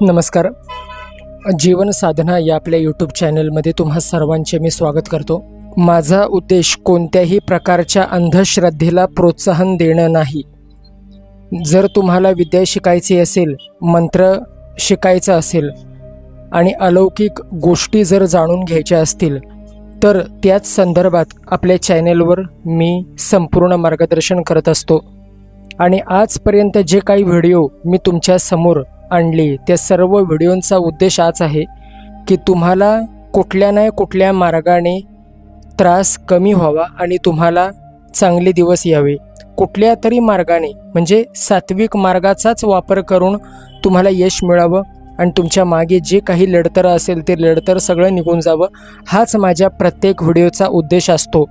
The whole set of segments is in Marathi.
नमस्कार. जीवन साधना या आपल्या यूट्यूब चॅनलमध्ये तुम्हा सर्वांचे मी स्वागत करतो. माझा उद्देश कोणत्याही प्रकारच्या अंधश्रद्धेला प्रोत्साहन देणं नाही. जर तुम्हाला विद्या शिकायची असेल मंत्र शिकायचं असेल आणि अलौकिक गोष्टी जर जाणून घ्यायच्या असतील तर त्याच संदर्भात आपल्या चॅनेलवर मी संपूर्ण मार्गदर्शन करत असतो. आणि आजपर्यंत जे काही व्हिडिओ मी तुमच्यासमोर आणली. त्या सर्व व्हिडिओंचा उद्देश हाच आहे की तुम्हाला कुठल्या नाही कुठल्या मार्गाने त्रास कमी व्हावा आणि तुम्हाला चांगले दिवस यावे. कुठल्या तरी मार्गाने म्हणजे सात्विक मार्गाचाच वापर करून तुम्हाला यश मिळावं आणि तुमच्या मागे जे काही लढतर असेल ते लढतर सगळं निघून जावं हाच माझ्या प्रत्येक व्हिडिओचा उद्देश असतो.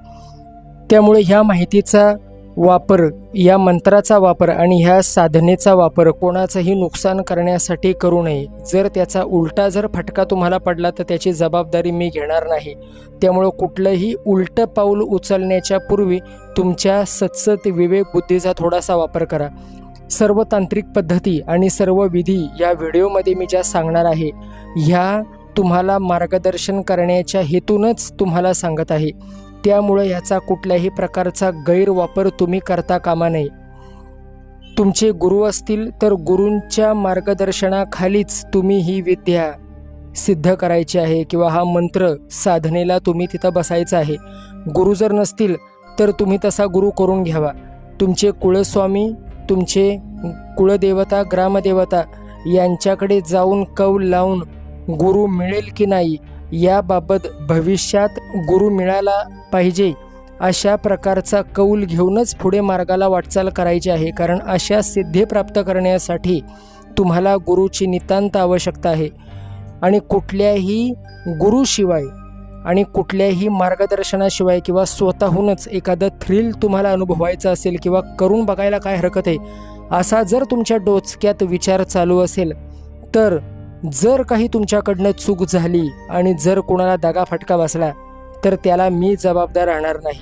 त्यामुळे ह्या माहितीचा वापर या मंत्राचा वापर आणि ह्या साधनेचा वापर कोणाचंही नुकसान करण्यासाठी करू नये. जर त्याचा उलटा जर फटका तुम्हाला पडला तर त्याची जबाबदारी मी घेणार नाही. त्यामुळं कुठलंही उलटं पाऊल उचलण्याच्या पूर्वी तुमच्या सत्सत विवेक बुद्धीचा थोडासा वापर करा. सर्व तांत्रिक पद्धती आणि सर्व विधी या व्हिडिओमध्ये मी ज्या सांगणार आहे ह्या तुम्हाला मार्गदर्शन करण्याच्या हेतूनच तुम्हाला सांगत आहे. त्यामुळं ह्याचा कुठल्याही प्रकारचा गैरवापर तुम्ही करता कामा नये. तुमचे गुरु असतील तर गुरूंच्या मार्गदर्शनाखालीच तुम्ही ही विद्या सिद्ध करायची आहे किंवा हा मंत्र साधनेला तुम्ही तिथं बसायचं आहे. गुरु जर नसतील तर तुम्ही तसा गुरु करून घ्यावा. तुमचे कुळस्वामी तुमचे कुळदेवता ग्रामदेवता यांच्याकडे जाऊन कौल लावून गुरु मिळेल की नाही याबाबत भविष्यात गुरु मिळाला पाहिजे. अशा प्रकारचा कौल घेऊनच पुढे मार्गाला वाटचाल करायची आहे. कारण अशा सिद्धी प्राप्त करण्यासाठी तुम्हाला गुरुची नितांत आवश्यकता आहे. आणि कुठल्याही गुरुशिवाय आणि कुठल्याही मार्गदर्शनाशिवाय किंवा स्वतःहूनच एखादं थ्रिल तुम्हाला अनुभवायचं असेल किंवा करून बघायला काय हरकत आहे असा जर तुमच्या डोचक्यात विचार चालू असेल तर जर काही तुमच्याकडनं चूक झाली आणि जर कोणाला दगा फटका बसला तर त्याला मी जबाबदार राहणार नाही.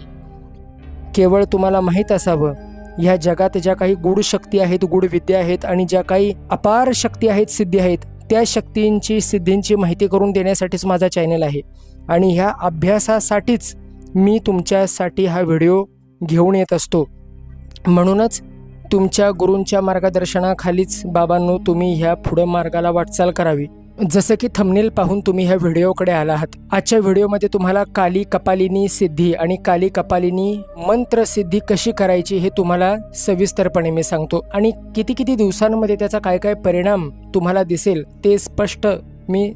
केवळ तुम्हाला माहीत असावं ह्या जगात ज्या काही गूढ शक्ती आहेत गूढ विद्या आहेत आणि ज्या काही अपार शक्ती आहेत सिद्धी आहेत त्या शक्तींची सिद्धींची माहिती करून देण्यासाठीच माझा चॅनल आहे. आणि ह्या अभ्यासासाठीच मी तुमच्यासाठी हा व्हिडिओ घेऊन येत असतो. म्हणूनच तुमच्या गुरूंच्या मार्गदर्शनाखालीच बाबांनो तुम्ही ह्या पुढं मार्गाला वाटचाल करावी. जसं की थंबनेल पाहून तुम्ही ह्या व्हिडिओकडे आला आहात. आजच्या व्हिडिओमध्ये तुम्हाला काली कपालिनी सिद्धी आणि काली कपालिनी मंत्र सिद्धी कशी करायची हे तुम्हाला सविस्तरपणे मी सांगतो. आणि किती किती दिवसांमध्ये त्याचा काय काय परिणाम तुम्हाला दिसेल ते स्पष्ट मी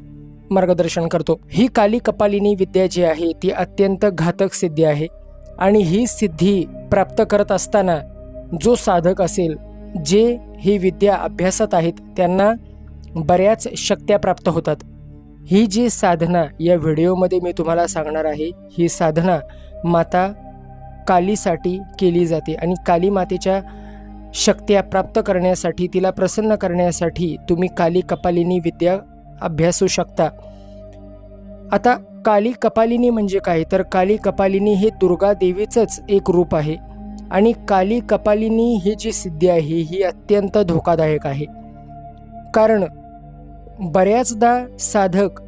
मार्गदर्शन करतो. ही काली कपालिनी विद्या जी आहे ती अत्यंत घातक सिद्धी आहे. आणि ही सिद्धी प्राप्त करत असताना जो साधक असेल जे ही विद्या अभ्यासत आहेत त्यांना बऱ्याच शक्त्या प्राप्त होतात. ही जी साधना या व्हिडिओमध्ये मी तुम्हाला सांगणार आहे ही साधना माता कालीसाठी केली जाते आणि काली मातेच्या शक्त्या प्राप्त करण्यासाठी तिला प्रसन्न करण्यासाठी तुम्ही काली कपालिनी विद्या अभ्यासू शकता. आता काली कपालिनी म्हणजे काय? तर काली कपालिनी हे दुर्गा देवीचंच एक रूप आहे. आणि काली कपालिनी ही जी सिद्धी आहे ही अत्यंत धोकादायक आहे. कारण बऱ्याचदा साधक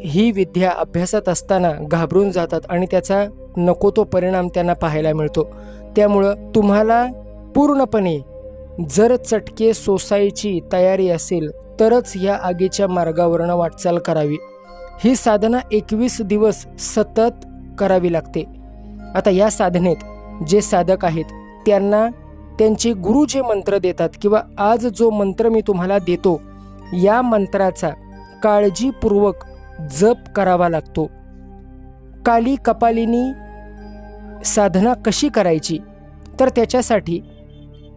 ही विद्या अभ्यासत असताना घाबरून जातात आणि त्याचा नको तो परिणाम त्यांना पाहायला मिळतो. त्यामुळं तुम्हाला पूर्णपणे जर चटके सोसायची तयारी असेल तरच या आगीच्या मार्गावरनं वाटचाल करावी. ही साधना एकवीस दिवस सतत करावी लागते. आता या साधनेत जे साधक आहेत त्यांना त्यांचे गुरु जे मंत्र देतात किंवा आज जो मंत्र मी तुम्हाला देतो या मंत्राचा काळजीपूर्वक जप करावा लागतो. काली कपालिनी साधना कशी करायची? तर त्याच्यासाठी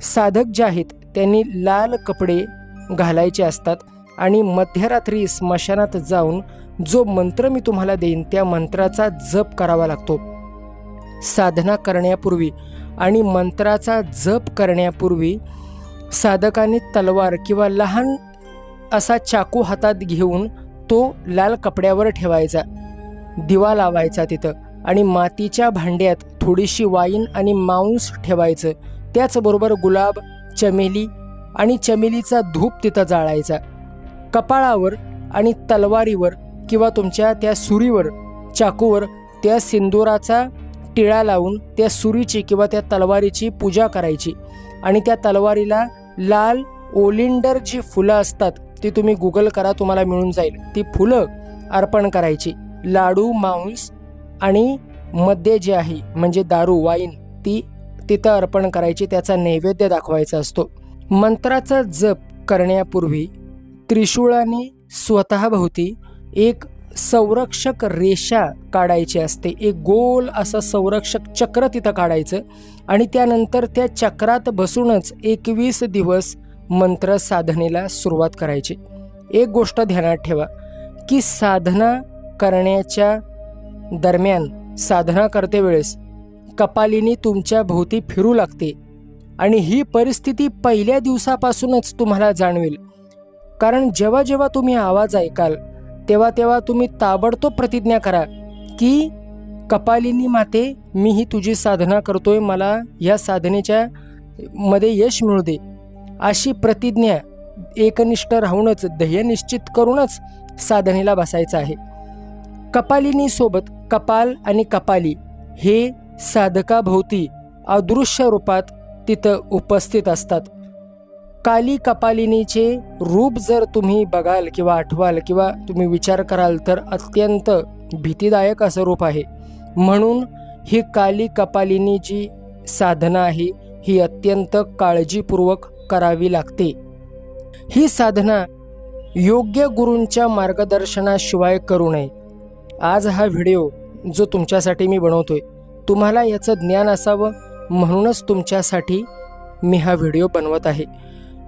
साधक जे आहेत त्यांनी लाल कपडे घालायचे असतात आणि मध्यरात्री स्मशानात जाऊन जो मंत्र मी तुम्हाला देईन त्या मंत्राचा जप करावा लागतो. साधना करण्यापूर्वी आणि मंत्राचा जप करण्यापूर्वी साधकाने तलवार किंवा लहान असा चाकू हातात घेऊन तो लाल कपड्यावर ठेवायचा. दिवा लावायचा तिथं आणि मातीच्या भांड्यात थोडीशी वाईन आणि मांस ठेवायचं. त्याचबरोबर गुलाब चमेली आणि चमेलीचा धूप तिथं जाळायचा. कपाळावर आणि तलवारीवर किंवा तुमच्या त्या सुरीवर चाकूवर त्या सिंदुराचा टिळा लावून त्या सुरीची किंवा त्या तलवारीची पूजा करायची. आणि त्या तलवारीला लाल ओलिंडर जी फुलं असतात ती तुम्ही गुगल करा तुम्हाला मिळून जाईल. ती फुलं अर्पण करायची. लाडू मांस आणि मद्य जे आहे म्हणजे दारू वाईन ती तिथं अर्पण करायची. त्याचा नैवेद्य दाखवायचा असतो. मंत्राचा जप करण्यापूर्वी त्रिशूळाने स्वतःभोवती एक संरक्षक रेषा काढायची असते. एक गोल असं संरक्षक चक्र तिथं काढायचं आणि त्यानंतर त्या चक्रात बसूनच एकवीस दिवस मंत्र साधनेला सुरुवात करायची. एक गोष्ट ध्यानात ठेवा की साधना करण्याच्या दरम्यान साधना करते वेळेस कपालिनी तुमच्या भोवती फिरू लागते आणि ही परिस्थिती पहिल्या दिवसापासूनच तुम्हाला जाणवेल. कारण जेव्हा जेव्हा तुम्ही आवाज ऐकाल तेव्हा तेव्हा तुम्ही ताबडतोब प्रतिज्ञा करा की कपालिनी माते मी ही तुझी साधना करतोय मला या साधनेच्या मध्ये यश मिळू दे. अशी प्रतिज्ञा एकनिष्ठ राहूनच ध्येय निश्चित करूनच साधनेला बसायचं आहे. कपालिनीसोबत कपाल आणि कपाली हे साधकाभोवती अदृश्य रूपात तिथं उपस्थित असतात. काली कपालिनीचे रूप जर तुम्ही बघाल किंवा आठवाल किंवा तुम्ही विचार कराल तर अत्यंत भीतीदायक असं रूप आहे. म्हणून ही काली कपालिनी जी साधना आहे ही अत्यंत काळजीपूर्वक करावी लागते. ही साधना योग्य गुरूंच्या मार्गदर्शनाशिवाय करू नये. आज हा व्हिडिओ जो तुमच्यासाठी मी बनवतोय तुम्हाला याचं ज्ञान असावं म्हणूनच तुमच्यासाठी मी हा व्हिडिओ बनवत आहे.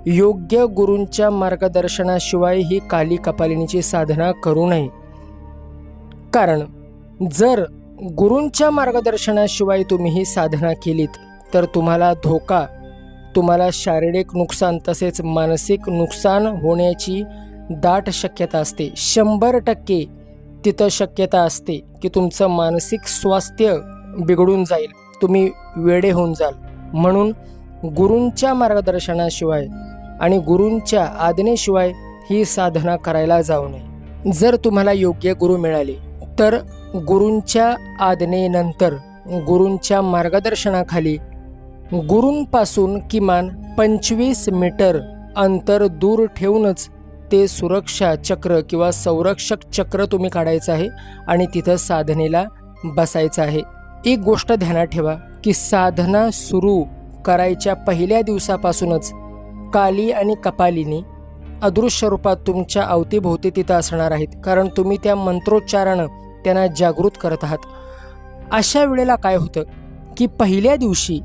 योग्य गुरूंच्या मार्गदर्शनाशिवाय ही काली कपालिनीची साधना करू नये. कारण जर गुरूंच्या मार्गदर्शनाशिवाय तुम्ही ही साधना केलीत तर तुम्हाला धोका तुम्हाला शारीरिक नुकसान तसेच मानसिक नुकसान होण्याची दाट शक्यता असते. शंभर टक्के तिथं शक्यता असते की तुमचं मानसिक स्वास्थ्य बिघडून जाईल तुम्ही वेडे होऊन जाल. म्हणून गुरूंच्या मार्गदर्शनाशिवाय आणि गुरूंच्या आज्ञेशिवाय ही साधना करायला जाऊ नये. जर तुम्हाला योग्य गुरु मिळाले तर गुरूंच्या आज्ञेनंतर गुरूंच्या मार्गदर्शनाखाली गुरूंपासून किमान पंचवीस मीटर अंतर दूर ठेवूनच ते सुरक्षा चक्र किंवा संरक्षक चक्र तुम्ही काढायचं आहे आणि तिथं साधनेला बसायचं आहे. एक गोष्ट ध्यानात ठेवा की साधना सुरू करायच्या पहिल्या दिवसापासूनच काली आणि कपालिनी अदृश्य रूपात तुमच्या अवतीभोवती तिथं असणार आहेत. कारण तुम्ही त्या मंत्रोच्चारानं त्यांना जागृत करत आहात. अशा वेळेला काय होतं की पहिल्या दिवशी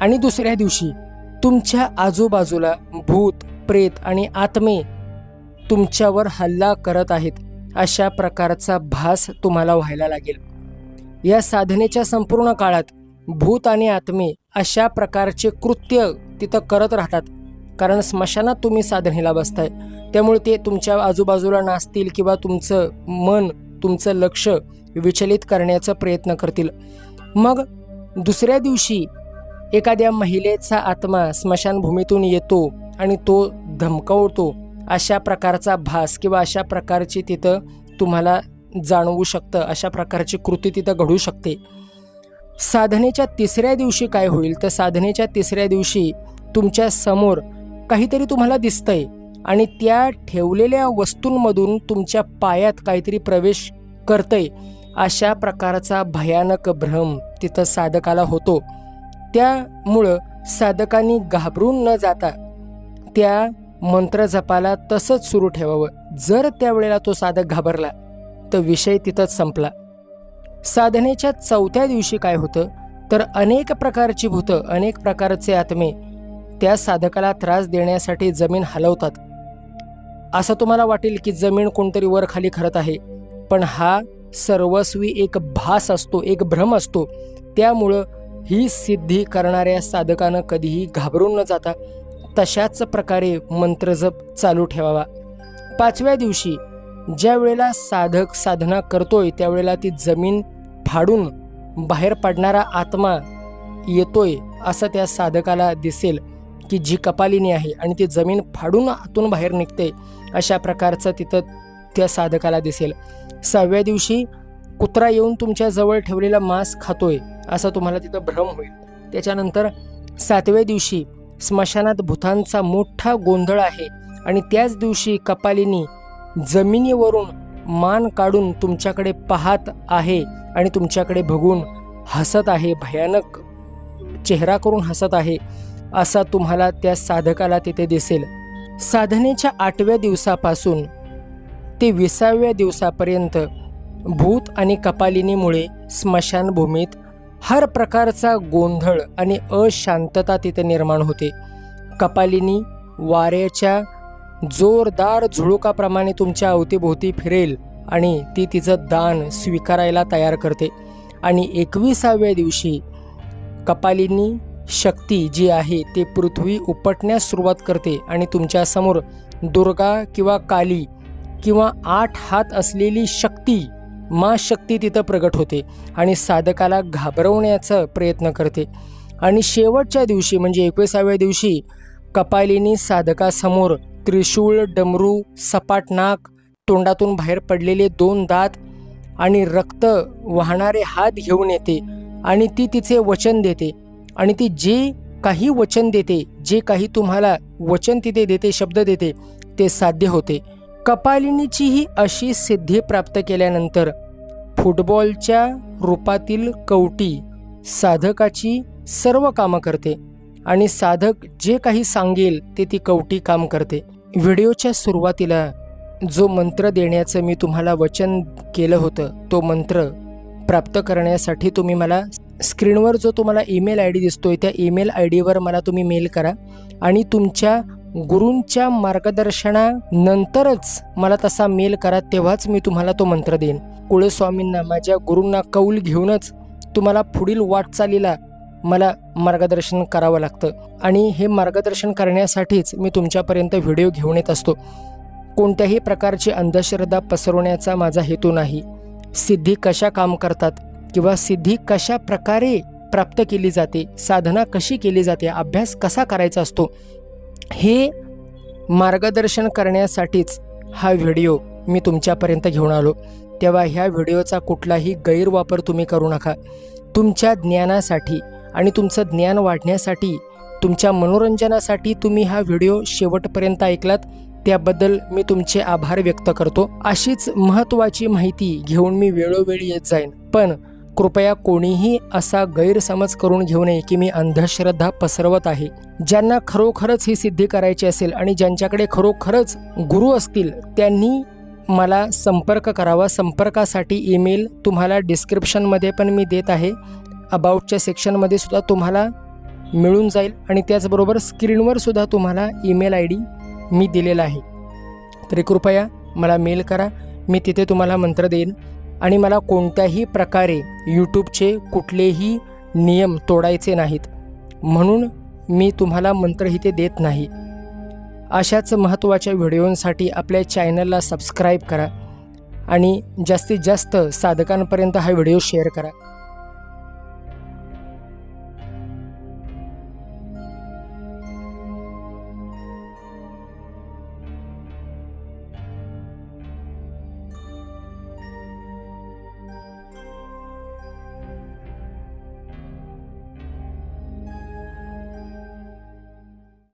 आणि दुसऱ्या दिवशी तुमच्या आजूबाजूला भूत प्रेत आणि आत्मे तुमच्यावर हल्ला करत आहेत. अशा प्रकारचा भास तुम्हाला व्हायला लागेल. या साधनेच्या संपूर्ण काळात भूत आणि आत्मे अशा प्रकारचे कृत्य तिथं करत राहतात. कारण स्मशानात तुम्ही साधनेला बसताय. त्यामुळे ते तुमच्या आजूबाजूला नाचतील किंवा तुमचं मन तुमचं लक्ष विचलित करण्याचा प्रयत्न करतील. मग दुसऱ्या दिवशी एखाद्या महिलेचा आत्मा स्मशानभूमीतून येतो आणि तो धमकावतो अशा प्रकारचा भास किंवा अशा प्रकारची तिथं तुम्हाला जाणवू शकतं अशा प्रकारची कृती तिथं घडू शकते. साधनेच्या तिसऱ्या दिवशी काय होईल? तर साधनेच्या तिसऱ्या दिवशी तुमच्यासमोर काहीतरी तुम्हाला दिसतंय. आणि त्या ठेवलेल्या वस्तूंमधून तुमच्या पायात काहीतरी प्रवेश करतंय. अशा प्रकारचा भयानक भ्रम तिथं साधकाला होतो. त्यामुळं साधकांनी घाबरून न जाता त्या मंत्र जपाला तसंच सुरू ठेवावं. जर त्यावेळेला तो साधक घाबरला तर विषय तिथंच संपला. साधनेच्या चौथ्या दिवशी काय होतं? तर अनेक प्रकारची भूतं अनेक प्रकारचे आत्मे त्या साधकाला त्रास देण्यासाठी जमीन हलवतात. असं तुम्हाला वाटेल की जमीन कोणतरी वर खाली खरत आहे पण हा सर्वस्वी एक भास असतो एक भ्रम असतो. त्यामुळं ही सिद्धी करणाऱ्या साधकानं कधीही घाबरून न जाता तशाच प्रकारे मंत्रजप चालू ठेवावा. पाचव्या दिवशी ज्या वेळेला साधक साधना करतोय त्यावेळेला ती जमीन फाडून बाहेर पडणारा आत्मा येतोय असं त्या साधकाला दिसेल. की जी कपालिनी आहे आणि ती जमीन फाडून आतून बाहेर निघते अशा प्रकारचं तिथं त्या साधकाला दिसेल. सहाव्या दिवशी कुत्रा येऊन तुमच्या जवळ ठेवलेला मांस खातोय असा तुम्हाला तिथं भ्रम होईल. त्याच्यानंतर सातव्या दिवशी स्मशानात भूतांचा मोठा गोंधळ आहे आणि त्याच दिवशी कपालिनी जमिनीवरून मान काढून तुमच्याकडे पाहत आहे आणि तुमच्याकडे बघून हसत आहे भयानक चेहरा करून हसत आहे. असा तुम्हाला त्या साधकाला तिथे दिसेल. साधनेच्या आठव्या दिवसापासून ते विसाव्या दिवसापर्यंत भूत आणि कपालिनीमुळे स्मशानभूमीत हर प्रकारचा गोंधळ आणि अशांतता तिथे निर्माण होते. कपालिनी वाऱ्याच्या जोरदार झुळुकाप्रमाणे तुमच्या अवतीभोवती फिरेल आणि ती तिचं दान स्वीकारायला तयार करते. आणि एकविसाव्या दिवशी कपालिनी शक्ती जी आहे ते पृथ्वी उपटण्यास सुरुवात करते आणि तुमच्यासमोर दुर्गा किंवा काली किंवा आठ हात असलेली शक्ती मा शक्ती तिथं प्रगट होते आणि साधकाला घाबरवण्याचा प्रयत्न करते. आणि शेवटच्या दिवशी म्हणजे एकविसाव्या दिवशी कपालीनी साधकासमोर त्रिशूळ डमरू सपाट नाक तोंडातून बाहेर पडलेले दोन दात आणि रक्त वाहणारे हात घेऊन येते आणि ती तिचे वचन देते. आणि ती जे काही वचन देते जे काही तुम्हाला वचन तिथे देते शब्द देते ते साध्य होते. कपालिनीची ही अशी सिद्धी प्राप्त केल्यानंतर फुटबॉलच्या रूपातील कवटी साधकाची सर्व कामं करते आणि साधक जे काही सांगेल ते ती कवटी काम करते. व्हिडिओच्या सुरुवातीला जो मंत्र देण्याचं मी तुम्हाला वचन केलं होतं तो मंत्र प्राप्त करण्यासाठी तुम्ही मला स्क्रीनवर जो तुम्हाला ईमेल आय डी दिसतोय त्या ईमेल आय डीवर मला तुम्ही मेल करा. आणि तुमच्या गुरूंच्या मार्गदर्शनानंतरच मला तसा मेल करा तेव्हाच मी तुम्हाला तो मंत्र देईन. कुळस्वामींना माझ्या गुरूंना कौल घेऊनच तुम्हाला पुढील वाटचालीला मला मार्गदर्शन करावं लागतं. आणि हे मार्गदर्शन करण्यासाठीच मी तुमच्यापर्यंत व्हिडिओ घेऊन येत असतो. कोणत्याही प्रकारची अंधश्रद्धा पसरवण्याचा माझा हेतू नाही. सिद्धी कशा काम करतात किंवा सिद्धी कशा प्रकारे प्राप्त केली जाते साधना कशी केली जाते अभ्यास कसा करायचा असतो हे मार्गदर्शन करण्यासाठीच हा व्हिडिओ मी तुमच्यापर्यंत घेऊन आलो. तेव्हा ह्या व्हिडिओचा कुठलाही गैरवापर तुम्ही करू नका. तुमच्या ज्ञानासाठी आणि तुमचं ज्ञान वाढण्यासाठी तुमच्या मनोरंजनासाठी तुम्ही हा व्हिडिओ शेवटपर्यंत ऐकलात त्याबद्दल मी तुमचे आभार व्यक्त करतो. अशीच महत्त्वाची माहिती घेऊन मी वेळोवेळी येत जाईन. पण कृपया कोणीही असा गैरसमज करून घेऊ नये की मी अंधश्रद्धा पसरवत आहे. ज्यांना खरोखरच ही सिद्धी करायची असेल आणि ज्यांच्याकडे खरोखरच गुरु असतील त्यांनी मला संपर्क करावा. संपर्कासाठी ईमेल तुम्हाला डिस्क्रिप्शनमध्ये पण मी देत आहे. अबाउटच्या सेक्शनमध्ये सुद्धा तुम्हाला मिळून जाईल आणि त्याचबरोबर स्क्रीनवर सुद्धा तुम्हाला ईमेल आय डी मी दिलेला आहे. तरी कृपया मला मेल करा. मी तिथे तुम्हाला मंत्र देईन. आणि मला कोणत्याही प्रकारे यूट्यूबचे कुठलेही नियम तोडायचे नाहीत. म्हणून मी तुम्हाला मंत्र इथे देत नाही. अशाच महत्त्वाच्या व्हिडिओंसाठी आपल्या चॅनलला सबस्क्राईब करा. आणि जास्तीत जास्त साधकांपर्यंत हा व्हिडिओ शेअर करा.